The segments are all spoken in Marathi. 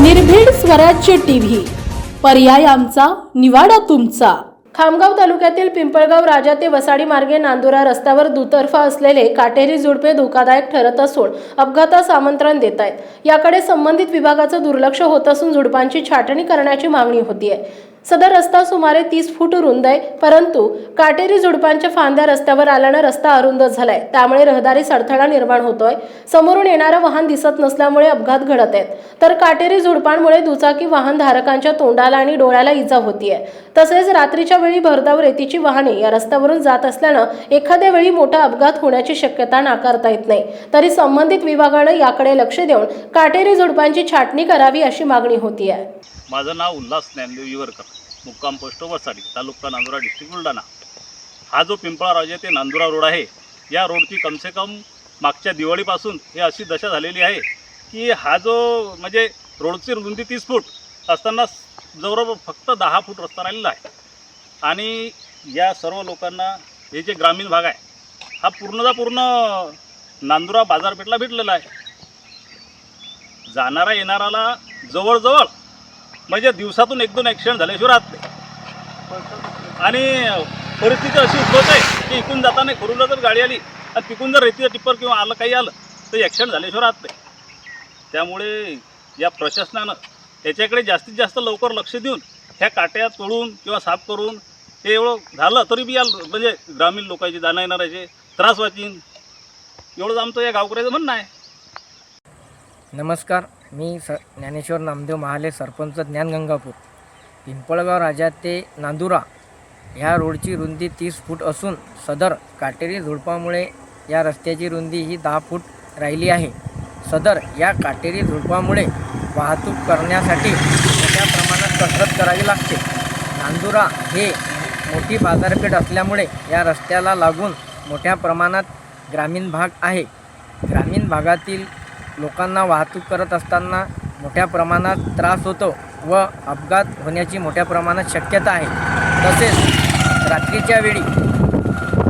निर्भीड स्वराज्य टीव्ही. पर्याय आमचा निवाडा तुमचा. खामगाव तालुक्यातील पिंपळगाव राजा ते वसाडी मार्गे नांदुरा रस्त्यावर दुतर्फा असलेले काटेरी झुडपे धोकादायक ठरत असून अपघातास आमंत्रण देत आहेत याकडे संबंधित विभागाचं दुर्लक्ष होत असून झुडपांची छाटणी करण्याची मागणी होती आहे सदर रस्ता सुमारे तीस फूट रुंद आहे परंतु काटेरी झुडपांच्या फांद्या रस्त्यावर आल्यानं रस्ता अरुंद झालाय. त्यामुळे रहदारीस अडथळा निर्माण होतोय. समोरून येणारं वाहन दिसत नसल्यामुळे अपघात घडत आहेत. तर काटेरी झुडपांमुळे दुचाकी वाहन धारकांच्या तोंडाला आणि डोळ्याला इजा होतीये. तसेच रात्रीच्या वेळी भरधाव रेतीची वाहने या रस्त्यावरून जात असल्यानं एखाद्या वेळी मोठा अपघात होण्याची शक्यता नाकारता येत नाही. तरी संबंधित विभागानं याकडे लक्ष देऊन काटेरी झुडपांची छाटणी करावी अशी मागणी होतीये. माझं नाव उल्हास ज्ञानदेव युवरकर मुक्काम पोस्ट वसाडी तालुका नांदुरा डिस्ट्रिक्ट बुलढाणा. हा जो पिंपळा राजा ते नांदुरा रोड आहे या रोडची कमसे कम मागच्या दिवाळीपासून हे अशी दशा झालेली आहे की हा जो म्हणजे रोडची रुंदी तीस फूट असताना जवळजवळ फक्त दहा फूट रस्ता राहिलेला आहे. आणि या सर्व लोकांना हे जे ग्रामीण भाग आहे हा पूर्णचा पूर्ण नांदुरा बाजारपेठला भेटलेला आहे. जाणारा येणाराला जवळजवळ म्हणजे दिवसातून एक दोन ॲक्सिडेंट झाल्याशिवाय राहत नाही आणि परिस्थिती अशी उद्भवत आहे की इकून जाताना खरुला जर गाडी आली आणि तिकून जर रेतीचं टिप्पर किंवा आलं काही आलं तर ॲक्सिडेंट झाल्याशिवाय राहत नाही त्यामुळे या प्रशासनानं याच्याकडे जास्तीत जास्त लवकर लक्ष देऊन ह्या काट्या तोडून किंवा साफ करून हे एवढं झालं तरी बी या म्हणजे ग्रामीण लोकांचे जाणं येणाऱ्याचे त्रास वाचीन एवढंच आमचं या गावकऱ्याचं म्हणणं आहे. नमस्कार मी स ज्ञानेश्वर नामदेव महाले सरपंच ज्ञानगंगापूर पिंपळगाव राजा ते नांदुरा ह्या रोडची रुंदी तीस फूट असून सदर काटेरी झुडपामुळे या रस्त्याची रुंदी ही दहा फूट राहिली आहे. सदर या काटेरी झुडपामुळे वाहतूक करण्यासाठी मोठ्या प्रमाणात कसरत करावी लागते. नांदुरा हे मोठी बाजारपेठ असल्यामुळे या रस्त्याला लागून मोठ्या प्रमाणात ग्रामीण भाग आहे. ग्रामीण भागातील लोकांना वाहतूक करत असताना मोठ्या प्रमाणात त्रास होतो व अपघात होण्याची मोठ्या प्रमाणात शक्यता आहे. तसेच रात्रीच्या वेळी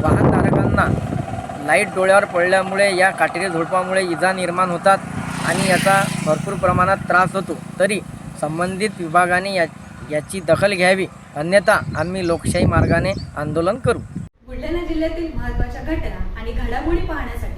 वाहनधारकांना लाइट डोळ्यावर पडल्यामुळे या काटेरी झुडपामुळे इजा निर्माण होतात आणि याचा भरपूर प्रमाणात त्रास होतो. तरी संबंधित विभागाने या याची दखल घ्यावी. अन्यथा आम्ही लोकशाही मार्गाने आंदोलन करू. बुलढाणा जिल्ह्यातील महत्त्वाच्या घटना आणि घडामोडी पाहण्यासाठी